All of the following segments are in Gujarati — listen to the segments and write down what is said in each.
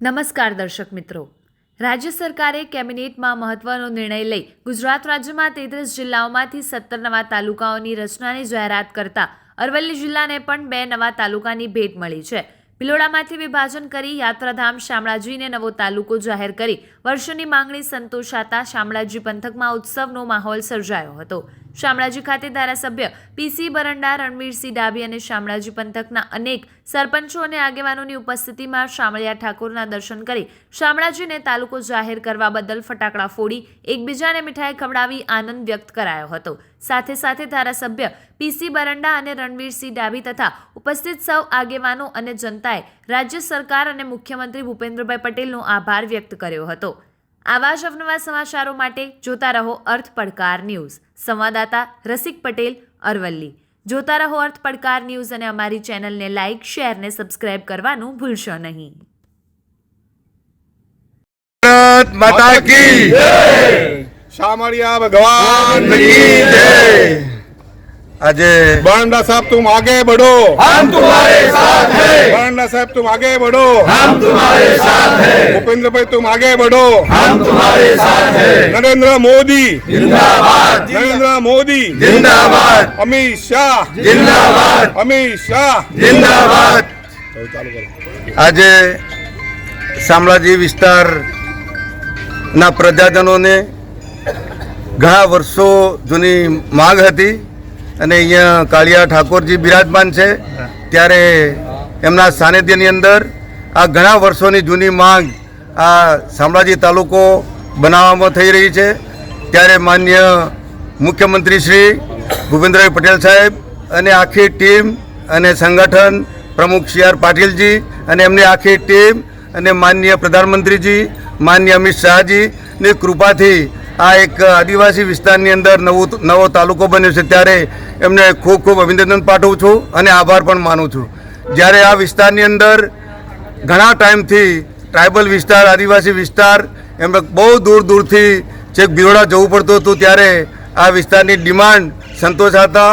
નમસ્કાર દર્શક મિત્રો. રાજ્ય સરકારે કેબિનેટમાં મહત્વનો નિર્ણય લઈ ગુજરાત રાજ્યમાં તેત્રીસ જિલ્લાઓમાંથી સત્તર નવા તાલુકાઓની રચનાની જાહેરાત કરતા અરવલ્લી જિલ્લાને પણ બે નવા તાલુકાની ભેટ મળી છે. ભિલોડામાંથી વિભાજન કરી યાત્રાધામ શામળાજીને નવો તાલુકો જાહેર કરી વર્ષોની માંગણી સંતોષાતા શામળાજી પંથકમાં ઉત્સવનો માહોલ સર્જાયો હતો. શામળાજી ખાતે ધારાસભ્ય પીસી બરંડા, રણવીરસિંહ ડાબી અને શામળાજી પંથકના અનેક સરપંચો અને આગેવાનોની ઉપસ્થિતિમાં શામળિયા ઠાકોરના દર્શન કરી શામળાજીને તાલુકો જાહેર કરવા બદલ ફટાકડા ફોડી, એકબીજાને મીઠાઈ ખવડાવી આનંદ વ્યક્ત કરાયો હતો. સાથે સાથે ધારાસભ્ય પીસી બરંડા અને રણવીરસિંહ ડાબી તથા ઉપસ્થિત સૌ આગેવાનો અને જનતાએ રાજ્ય સરકાર અને મુખ્યમંત્રી ભૂપેન્દ્રભાઈ પટેલનો આભાર વ્યક્ત કર્યો હતો. આવા જ અવનવા સમાચારો માટે જોતા રહો અર્થ પડકાર ન્યૂઝ. સંવાદદાતા રસિક પટેલ અરવલ્લી. જોતા રહો અર્થ પડકાર ન્યૂઝ અને અમારી ચેનલને લાઇક શેર ને સબસ્ક્રાઇબ કરવાનું ભૂલશો નહીં. માતા કી શામળિયા ભગવાન કી જય! આજે बरंडा साहब तुम आगे बढ़ो हम तुम्हारे साथ हैं बरंडा साहब तुम आगे बढ़ो हम तुम्हारे साथ हैं भूपेंद्र भाई तुम आगे बढ़ो हम तुम्हारे साथ हैं नरेंद्र मोदी जिंदाबाद नरेंद्र मोदी जिंदाबाद अमित शाह जिंदाबाद अमित शाह જિંદાબાદ આજે શામળાજી વિસ્તારના પ્રજાજનોને ઘણા વર્ષો જૂની માંગ હતી અને અહીંયા કાળિયા ઠાકોરજી બિરાજમાન છે. ત્યારે એમના સાનિધ્યની અંદર આ ઘણા વર્ષોની જૂની માંગ આ શામળાજી તાલુકો બનાવવામાં થઈ રહી છે. ત્યારે માન્ય મુખ્યમંત્રી શ્રી ભૂપેન્દ્રભાઈ પટેલ સાહેબ અને આખી ટીમ અને સંગઠન પ્રમુખ સી આર પાટીલજી અને એમની આખી ટીમ અને માન્ય પ્રધાનમંત્રીજી માન્ય અમિત શાહજીની કૃપાથી આ એક આદિવાસી વિસ્તારની અંદર નવું નવો તાલુકો બન્યો છે ત્યારે એમને ખૂબ ખૂબ અભિનંદન પાઠવું છું અને આભાર પણ માનું છું. જ્યારે આ વિસ્તારની અંદર ઘણા ટાઈમથી ટ્રાઇબલ વિસ્તાર, આદિવાસી વિસ્તાર, એમને બહુ દૂર દૂરથી છેક બિરોડા જવું પડતું હતું ત્યારે આ વિસ્તારની ડિમાન્ડ સંતોષાતા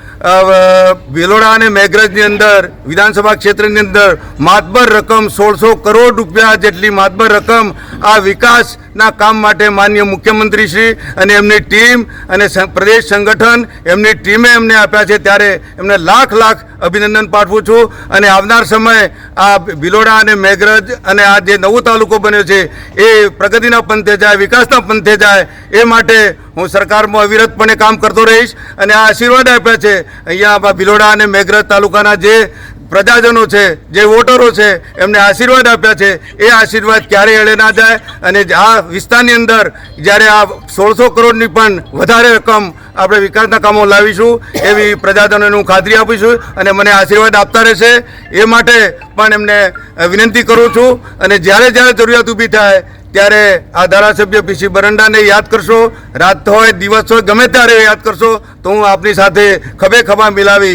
અ, ભિલોડા અને મેઘરજની અંદર વિધાનસભા ક્ષેત્રની અંદર માતબર રકમ સોળસો કરોડ રૂપિયા જેટલી માતબર રકમ આ વિકાસના કામ માટે માન્ય મુખ્યમંત્રી શ્રી અને એમની ટીમ અને પ્રદેશ સંગઠન એમની ટીમે એમને આપ્યા છે. ત્યારે એમને લાખ લાખ અભિનંદન પાઠવું છું અને આવનાર સમય આ ભિલોડા અને મેઘરજ અને આ જે નવો તાલુકો બન્યો છે, એ પ્રગતિના પંથે જાય, વિકાસના પંથે જાય, એ માટે હું સરકારમાં અવિરતપણે કામ કરતો રહીશ અને આ આશીર્વાદ આપ્યા છે. અહીંયા ભિલોડા અને મેઘરજ તાલુકાના જે પ્રજાજનો છે, જે વોટરો છે, એમને આશીર્વાદ આપ્યા છે. એ આશીર્વાદ ક્યારેય એળે ના જાય અને આ વિસ્તારની અંદર જ્યારે આ સોળસો કરોડની પણ વધારે રકમ આપણે વિકાસના કામો લાવીશું, એવી પ્રજાજનોનું ખાતરી આપીશું અને મને આશીર્વાદ આપતા રહેશે. એ માટે પણ એમને વિનંતી કરું છું અને જ્યારે જ્યારે જરૂરિયાત ઊભી થાય ત્યારે આ ધારાસભ્ય પીસી બરંડાને યાદ કરશો. રાત હોય, દિવસ હોય, ગમે ત્યારે યાદ કરશો, તો હું આપની સાથે ખભે ખભા મિલાવી